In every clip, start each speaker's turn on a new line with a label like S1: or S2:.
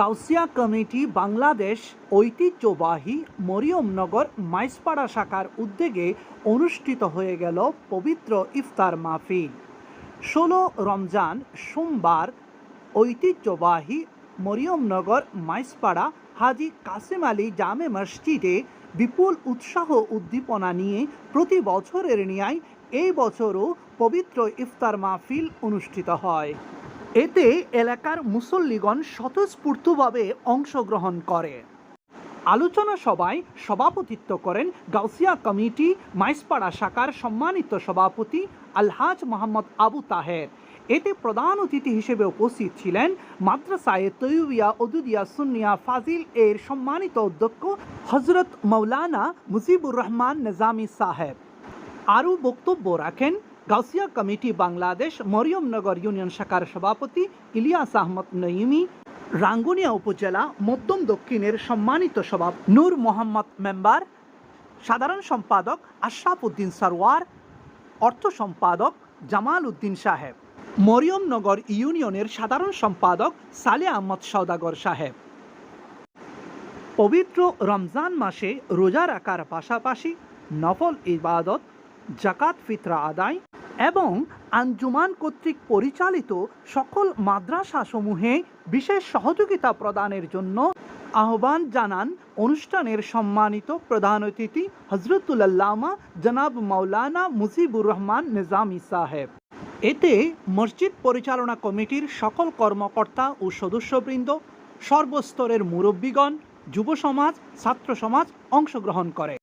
S1: Gausia committee Bangladesh ঐতিহ্যবাহী মরিয়মনগর মাইসপাড়া শাখার উদ্যোগে অনুষ্ঠিত হয়ে গেল পবিত্র ইফতার মাহফিল। ষোলো রমজান সোমবার ঐতিহ্যবাহী মরিয়মনগর মাইসপাড়া হাজি কাসিম আলী জামে মসজিদে বিপুল উৎসাহ উদ্দীপনা নিয়ে প্রতি বছরের ন্যায় এই বছরও পবিত্র ইফতার মাহফিল অনুষ্ঠিত হয়। এতে এলাকার মুসল্লিগণ স্বতঃস্ফূর্তভাবে অংশগ্রহণ করে। আলোচনা সভায় সভাপতিত্ব করেন গাউসিয়া কমিটি, মাইসপাড়া শাখার সম্মানিত সভাপতি আলহাজ মোহাম্মদ আবু তাহের। এতে প্রধান অতিথি হিসেবে উপস্থিত ছিলেন মাদ্রাসায়ে তৈবিয়া ওদুদিয়া সুনিয়া ফাজিল এর সম্মানিত অধ্যক্ষ হজরত মৌলানা মুজিবুর রহমান নিজামী সাহেব। আরও বক্তব্য রাখেন গাউসিয়া কমিটি বাংলাদেশ মরিয়মনগর ইউনিয়ন শাখার সভাপতি ইলিয়াস আহমদ নঈমি, রাঙ্গুনিয়া উপজেলা, মধ্যম দক্ষিণের সম্মানিত সভা, নূর মোহাম্মদ মেম্বার, সাধারণ সম্পাদক আশরাফ উদ্দিন সারওয়ার অর্থ সম্পাদক জামাল উদ্দিন সাহেব মরিয়মনগর ইউনিয়নের সাধারণ সম্পাদক সালে আহমদ সৌদাগর সাহেব। পবিত্র রমজান মাসে রোজা রাখার পাশাপাশি নফল ইবাদত জাকাত ফিতরা আদায় এবং আঞ্জুমান কর্তৃক পরিচালিত সকল মাদ্রাসাসমূহে বিশেষ সহযোগিতা প্রদানের জন্য আহ্বান জানান অনুষ্ঠানের সম্মানিত প্রধান অতিথি হজরতুল্লামা জনাব মাওলানা মুজিবুর রহমান নিজামী সাহেব। এতে মসজিদ পরিচালনা কমিটির সকল কর্মকর্তা ও সদস্যবৃন্দ, সর্বস্তরের মুরব্বীগণ, যুব সমাজ, ছাত্র সমাজ অংশগ্রহণ করে।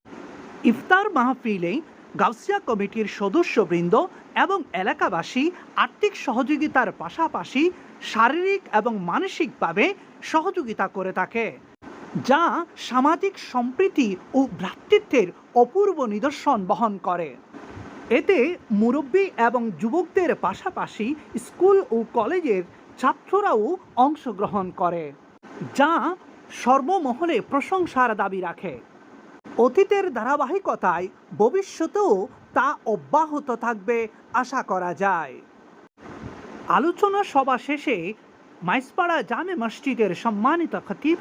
S1: ইফতার মাহফিলে গাউসিয়া কমিটির সদস্যবৃন্দ এবং এলাকাবাসী আর্থিক সহযোগিতার পাশাপাশি শারীরিক এবং মানসিকভাবে সহযোগিতা করে থাকে, যা সামাজিক সম্প্রীতি ও ভ্রাতৃত্বের অপূর্ব নিদর্শন বহন করে। এতে মুরব্বী এবং যুবকদের পাশাপাশি স্কুল ও কলেজের ছাত্ররাও অংশগ্রহণ করে, যা সর্বমহলে প্রশংসার দাবি রাখে। অতীতের ধারাবাহিকতায় ভবিষ্যতেও তা অব্যাহত থাকবে আশা করা যায়। আলোচনা সভা শেষে মাইসপাড়া জামে মসজিদের সম্মানিত খতিব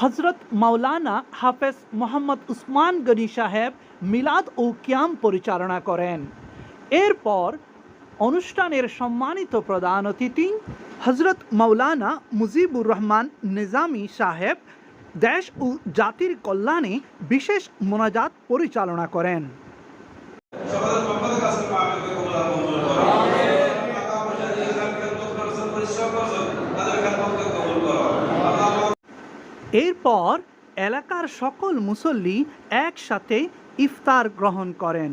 S1: হজরত মাওলানা হাফেজ মোহাম্মদ উসমান গনি সাহেব মিলাদ ও কিয়াম পরিচালনা করেন। এরপর অনুষ্ঠানের সম্মানিত প্রধান অতিথি হজরত মাওলানা মুজিবুর রহমান নিজামী সাহেব দেশ ও জাতির কল্যাণে বিশেষ মোনাজাত পরিচালনা করেন। এরপর এলাকার সকল মুসল্লি একসাথে ইফতার গ্রহণ করেন।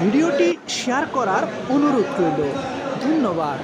S1: ভিডিওটি শেয়ার করার অনুরোধ রইল। ধন্যবাদ।